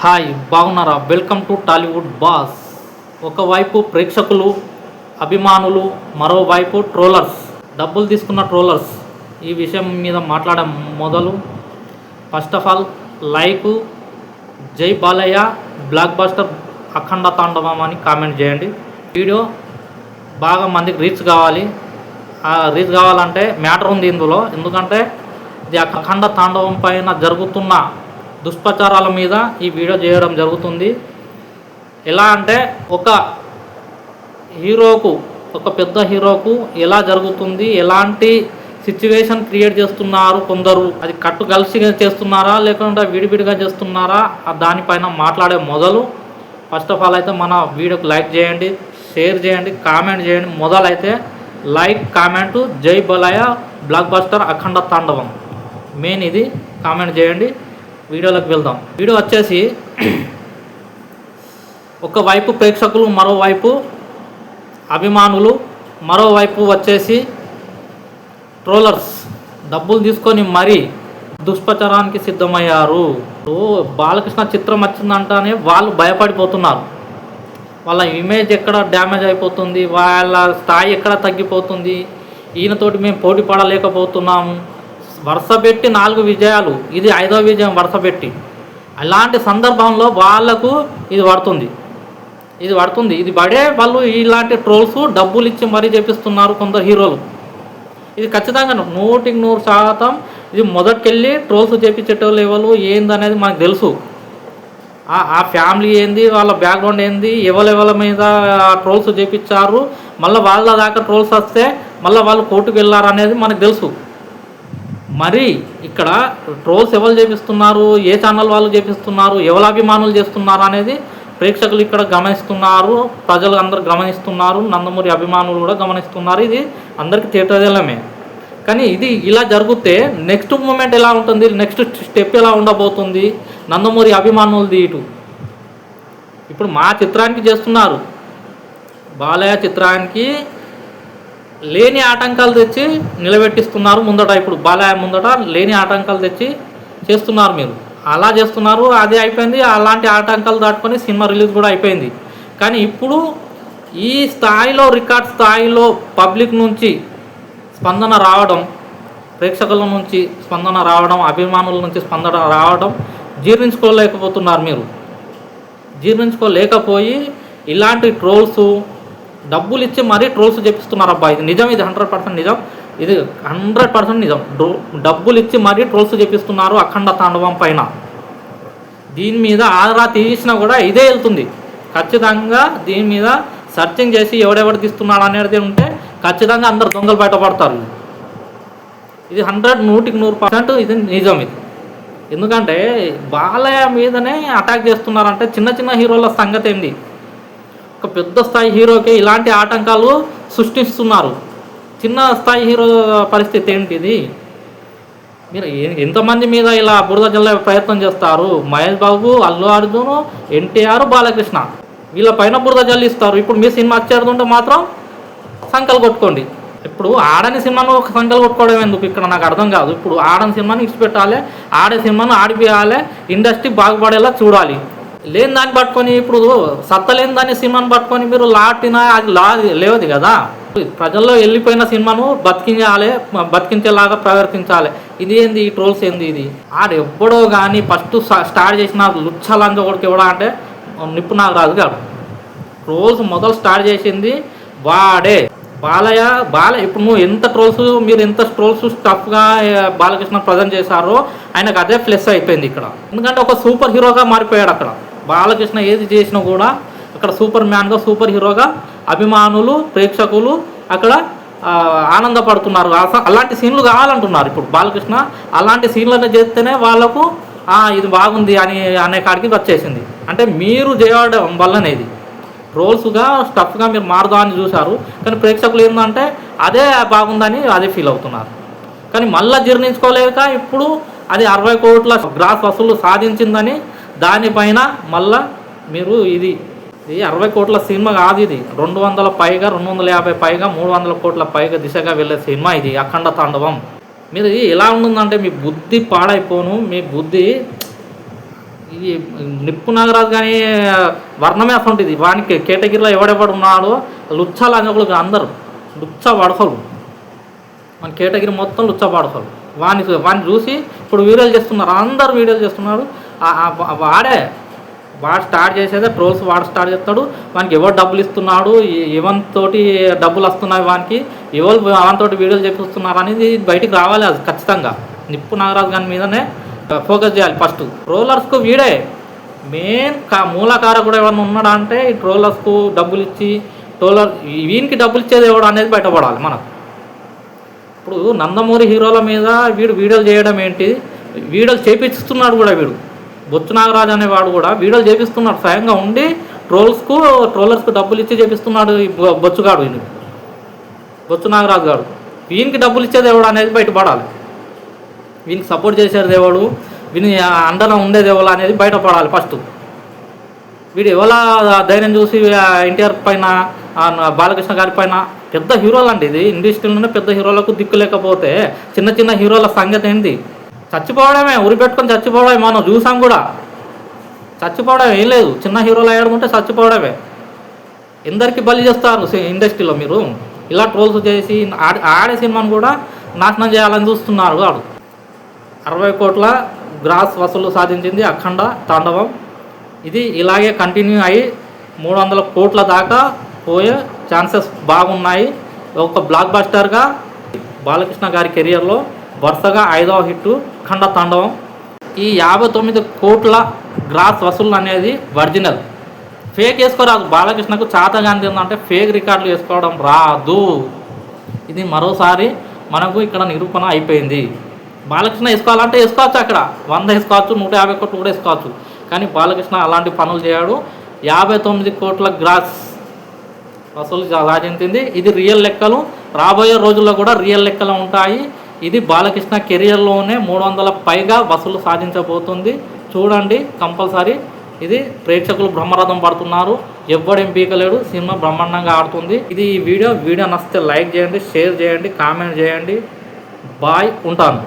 Hi బాగున్నారా? Welcome to Tollywood boss. ఒకవైపు ప్రేక్షకులు అభిమానులు మరోవైపు ట్రోలర్స్. డబ్బులు తీసుకున్న ట్రోలర్స్. ఈ విషయం మీద మాట్లాడే మొదలు. ఫస్ట్ ఆఫ్ ఆల్ లైక్ జై బాలయ్య బ్లాక్ బస్టర్ అఖండ తాండవం అని కామెంట్ చేయండి. వీడియో బాగా మందికి రీచ్ కావాలి. ఆ రీచ్ కావాలంటే మ్యాటర్ ఉంది ఇందులో. ఎందుకంటే ఇది అఖండ తాండవం పైన జరుగుతున్న దుష్ప్రచారాల మీద ఈ వీడియో చేయడం జరుగుతుంది. ఎలా అంటే ఒక హీరోకు ఒక పెద్ద హీరోకు ఎలా జరుగుతుంది ఎలాంటి సిచ్యువేషన్ క్రియేట్ చేస్తున్నారు కొందరు అది కట్టు కలిసి చేస్తున్నారా లేకుంటే విడివిడిగా చేస్తున్నారా దానిపైన మాట్లాడే మొదలు. ఫస్ట్ ఆఫ్ ఆల్ అయితే మన వీడియోకి లైక్ చేయండి షేర్ చేయండి కామెంట్ చేయండి. మొదలైతే లైక్ కామెంట్ జై బలయ బ్లాక్ బస్టర్ అఖండ తాండవం. మెయిన్ ఇది కామెంట్ చేయండి. వీడియోలోకి వెళ్దాం. వీడియో వచ్చేసి ఒకవైపు ప్రేక్షకులు మరోవైపు అభిమానులు మరోవైపు వచ్చేసి ట్రోలర్స్. డబ్బులు తీసుకొని మరీ దుష్ప్రచారానికి సిద్ధమయ్యారు. ఓ బాలకృష్ణ చిత్రం వచ్చిందంటనే వాళ్ళు భయపడిపోతున్నారు. వాళ్ళ ఇమేజ్ ఎక్కడ డ్యామేజ్ అయిపోతుంది? వాళ్ళ స్థాయి ఎక్కడ తగ్గిపోతుంది? ఈయనతోటి మేము పోటీ పడలేకపోతున్నాము. వరుస పెట్టి నాలుగు విజయాలు. ఇది ఐదో విజయం వరుస పెట్టి. అలాంటి సందర్భంలో వాళ్ళకు ఇది పడుతుంది. ఇది పడుతుంది. ఇది పడే వాళ్ళు ఇలాంటి ట్రోల్స్ డబ్బులు ఇచ్చి మరీ చేపిస్తున్నారు కొందరు హీరోలు. ఇది ఖచ్చితంగా నూటికి నూరు శాతం ఇది మొదటికెళ్ళి ట్రోల్స్ చేపించేటోళ్ళు ఎవరు ఏందనేది మనకు తెలుసు. ఆ- ఆ ఫ్యామిలీ ఏంది వాళ్ళ బ్యాక్గ్రౌండ్ ఏంది ఎవరెవరి మీద ట్రోల్స్ చేపించారు మళ్ళీ వాళ్ళ దాకా ట్రోల్స్ వస్తే మళ్ళీ వాళ్ళు కోర్టుకు వెళ్ళారు అనేది మనకు తెలుసు. మరి ఇక్కడ ట్రోల్స్ ఎవరు చేపిస్తున్నారు? ఏ ఛానల్ వాళ్ళు చేపిస్తున్నారు? ఎవరు అభిమానులు చేస్తున్నారు అనేది ప్రేక్షకులు ఇక్కడ గమనిస్తున్నారు. ప్రజలు అందరు గమనిస్తున్నారు. నందమూరి అభిమానులు కూడా గమనిస్తున్నారు. ఇది అందరికీ తీర్థజలమే కానీ ఇది ఇలా జరిగితే నెక్స్ట్ మూమెంట్ ఎలా ఉంటుంది? నెక్స్ట్ స్టెప్ ఎలా ఉండబోతుంది? నందమూరి అభిమానులది ఇటు. ఇప్పుడు మా చిత్రానికి చేస్తున్నారు. బాలయ్య చిత్రానికి లేని ఆటంకాలు తెచ్చి నిలబెట్టిస్తున్నారు ముందట ఇప్పుడు బాలయ్య ముందట లేని ఆటంకాలు తెచ్చి చేస్తున్నారు మీరు. అలా చేస్తున్నారు అది అయిపోయింది అలాంటి ఆటంకాలు దాటుకొని సినిమా రిలీజ్ కూడా అయిపోయింది. కానీ ఇప్పుడు ఈ స్థాయిలో రికార్డ్ స్థాయిలో పబ్లిక్ నుంచి స్పందన రావడం ప్రేక్షకుల నుంచి స్పందన రావడం అభిమానుల నుంచి స్పందన రావడం జీర్ణించుకోలేకపోతున్నారు మీరు. జీర్ణించుకోలేకపోయి ఇలాంటి ట్రోల్స్ డబ్బులు ఇచ్చి మరీ ట్రోల్స్ చెప్పిస్తున్నారు అబ్బా ఇది నిజం ఇది హండ్రెడ్ పర్సెంట్ నిజం. ఇది హండ్రెడ్ పర్సెంట్ నిజం. డబ్బులు ఇచ్చి మరీ ట్రోల్స్ చేపిస్తున్నారు అఖండ తాండవం పైన. దీని మీద ఆరా తీసినా కూడా ఇదే వెళ్తుంది. ఖచ్చితంగా దీని మీద సర్చింగ్ చేసి ఎవడెవడు తీస్తున్నాడు అనేది ఉంటే ఖచ్చితంగా అందరు దొంగలు బయటపడతారు. ఇది హండ్రెడ్ నూటికి నూరు పర్సెంట్ ఇది నిజం ఇది. ఎందుకంటే బాలయ్య మీదనే అటాక్ చేస్తున్నారంటే చిన్న చిన్న హీరోల సంగతి ఏంది? ఒక పెద్ద స్థాయి హీరోకి ఇలాంటి ఆటంకాలు సృష్టిస్తున్నారు. చిన్న స్థాయి హీరో పరిస్థితి ఏంటిది మీరు ఎంతమంది మీద ఇలా బురద జల్లే ప్రయత్నం చేస్తారు? మహేష్ బాబు అల్లు అర్జున్ ఎన్టీఆర్ బాలకృష్ణ. వీళ్ళ పైన బురద జల్లిస్తారు. ఇప్పుడు మీ సినిమా వచ్చేస్తుంటే మాత్రం సంకలు కొట్టుకోండి. ఇప్పుడు ఆడని సినిమాను ఒక సంకలు కొట్టుకోవడం ఎందుకు? ఇక్కడ నాకు అర్థం కాదు. ఇప్పుడు ఆడని సినిమాని ఇచ్చిపెట్టాలి ఆడే సినిమాను ఆడిపియాలి ఇండస్ట్రీ బాగుపడేలా చూడాలి. లేని దాన్ని పట్టుకొని ఇప్పుడు సత్తలేని దాన్ని సినిమాను పట్టుకొని మీరు లాటినా అది లా లేదు కదా. ప్రజల్లో వెళ్ళిపోయిన సినిమాను బతికించాలి బతికించేలాగా ప్రవర్తించాలి. ఇది ఏంది? ఈ ట్రోల్స్ ఏంది ఇది? ఆడు ఎప్పుడో కానీ ఫస్ట్ స్టార్ట్ చేసిన లుచ్చలంగా ఒకటికి ఇవ్వడా అంటే నిప్పు నాకు రాదు కాదు ట్రోల్స్ మొదలు స్టార్ట్ చేసింది వాడే. బాలయ్య బాల ఇప్పుడు నువ్వు ఎంత ట్రోల్స్ మీరు ఎంత ట్రోల్స్ స్టఫ్గా బాలకృష్ణ ప్రజెంట్ చేశారో ఆయనకు అదే ప్లస్ అయిపోయింది ఇక్కడ. ఎందుకంటే ఒక సూపర్ హీరోగా మారిపోయాడు అక్కడ. బాలకృష్ణ ఏది చేసినా కూడా అక్కడ సూపర్ మ్యాన్గా సూపర్ హీరోగా అభిమానులు ప్రేక్షకులు అక్కడ ఆనందపడుతున్నారు. అలాంటి సీన్లు కావాలంటున్నారు. ఇప్పుడు బాలకృష్ణ అలాంటి సీన్లను చేస్తేనే వాళ్ళకు ఇది బాగుంది అని అనే కాడికి వచ్చేసింది. అంటే మీరు చేయడం వల్లనే ఇది రోల్స్గా స్టఫ్గా మీరు మారుదామని చూశారు. కానీ ప్రేక్షకులు ఏంటంటే అదే బాగుందని అదే ఫీల్ అవుతున్నారు. కానీ మళ్ళీ జీర్ణించుకోలేక ఇప్పుడు అది అరవై కోట్ల గ్రాస్ వసూలు సాధించిందని దానిపైన మళ్ళా మీరు ఇది ఇది అరవై కోట్ల సినిమా కాదు ఇది. రెండు వందల పైగా రెండు వందల యాభై పైగా మూడు వందల కోట్ల పైగా దిశగా వెళ్ళే సినిమా ఇది అఖండ తాండవం. మీరు ఇది ఎలా ఉంటుందంటే మీ బుద్ధి పాడైపోను మీ బుద్ధి ఇది నిప్పు నాగరాజు కానీ వర్ణమే అసలుంటుంది వానికి కేటగిరీలో ఎవడెవడు ఉన్నాడో లుచ్చాలు అని అందరు లుచ్చ పడకలు మన కేటగిరీ మొత్తం లుచ్చ పడకలు వాని వాడిని చూసి ఇప్పుడు వీడియోలు చేస్తున్నారు అందరు వీడియోలు చేస్తున్నారు. వాడే. వాడు స్టార్ట్ చేసేదే ట్రోల్స్ వాడు స్టార్ట్ చేస్తాడు. వానికి ఎవరు డబ్బులు ఇస్తున్నాడు? ఎవరి తోటి డబ్బులు వస్తున్నాయి వానికి. ఎవరు అవనితోటి వీడియోలు చేపిస్తున్నారు అనేది బయటికి రావాలి అది ఖచ్చితంగా. నిప్పు నాగరాజు గారి మీదనే ఫోకస్ చేయాలి ఫస్ట్ ట్రోలర్స్కు వీడే. మెయిన్ కా మూలకారకుడు ఎవరైనా ఉన్నాడా అంటే ఈ ట్రోలర్స్కు డబ్బులు ఇచ్చి ట్రోలర్ వీనికి డబ్బులు ఇచ్చేది ఎవడు అనేది బయటపడాలి మనకు. ఇప్పుడు నందమూరి హీరోల మీద వీడు వీడియోలు చేయడం ఏంటి? వీడియోలు చేపిస్తున్నాడు కూడా వీడు. బొచ్చు నాగరాజు అనేవాడు కూడా వీడియోలు చేపిస్తున్నాడు స్వయంగా ఉండి ట్రోల్స్కు ట్రోలర్స్కు డబ్బులు ఇచ్చి చేపిస్తున్నాడు బొచ్చుగాడు ఈయన. బొచ్చు నాగరాజు గారు. వీనికి డబ్బులు ఇచ్చేది ఎవడు అనేది బయటపడాలి. వీనికి సపోర్ట్ చేసేది ఎవడు వీని అండన ఉండేది ఎవరు అనేది బయటపడాలి ఫస్ట్ వీడు ఎవల ధైర్యం చూసి ఎన్టీఆర్ పైన బాలకృష్ణ గారి పైన పెద్ద హీరోలు అండి ఇది. ఇండస్ట్రీలోనే పెద్ద హీరోలకు దిక్కు లేకపోతే చిన్న చిన్న హీరోల సంగతి ఏంటి చచ్చిపోవడమే ఉరి పెట్టుకొని చచ్చిపోవడమే మనం చూసాం కూడా. చచ్చిపోవడం ఏం లేదు. చిన్న హీరోలు అయ్యాడుకుంటే చచ్చిపోవడమే. ఎందరికి బలి చేస్తారు ఇండస్ట్రీలో మీరు? ఇలా ట్రోల్స్ చేసి ఆడ- ఆడే సినిమాను కూడా నాశనం చేయాలని చూస్తున్నారు వాడు. అరవై కోట్ల గ్రాస్ వసూలు సాధించింది అఖండ తాండవం. ఇది ఇలాగే కంటిన్యూ అయ్యి మూడు వందల కోట్ల దాకా పోయే ఛాన్సెస్ బాగున్నాయి. ఒక బ్లాక్ బస్టర్గా బాలకృష్ణ గారి కెరియర్లో వరుసగా ఐదవ హిట్టు అఖండ తాండవం. ఈ యాభై తొమ్మిది కోట్ల గ్రాస్ వసూలు అనేది ఒరిజినల్. ఫేక్ వేసుకోరాదు. బాలకృష్ణకు చాతగాంది ఏంటంటే ఫేక్ రికార్డులు వేసుకోవడం రాదు. ఇది మరోసారి మనకు ఇక్కడ నిరూపణ అయిపోయింది. బాలకృష్ణ వేసుకోవాలంటే వేసుకోవచ్చు అక్కడ. వంద వేసుకోవచ్చు నూట యాభై కోట్లు కూడా వేసుకోవచ్చు. కానీ బాలకృష్ణ అలాంటి పనులు చేయడు. యాభై తొమ్మిది కోట్ల గ్రాస్ వసూలు సాధించింది. ఇది రియల్ లెక్కలు. రాబోయే రోజుల్లో కూడా రియల్ లెక్కలు ఉంటాయి. ఇది బాలకృష్ణ కెరియర్లోనే మూడు వందల పైగా వసూలు సాధించబోతుంది. చూడండి కంపల్సరీ. ఇది ప్రేక్షకులు బ్రహ్మరథం పడుతున్నారు. ఎవ్వడేం పీకలేడు సినిమా బ్రహ్మాండంగా ఆడుతుంది. ఇది ఈ వీడియో. వీడియో నచ్చితే లైక్ చేయండి షేర్ చేయండి కామెంట్ చేయండి. బాయ్ ఉంటాను.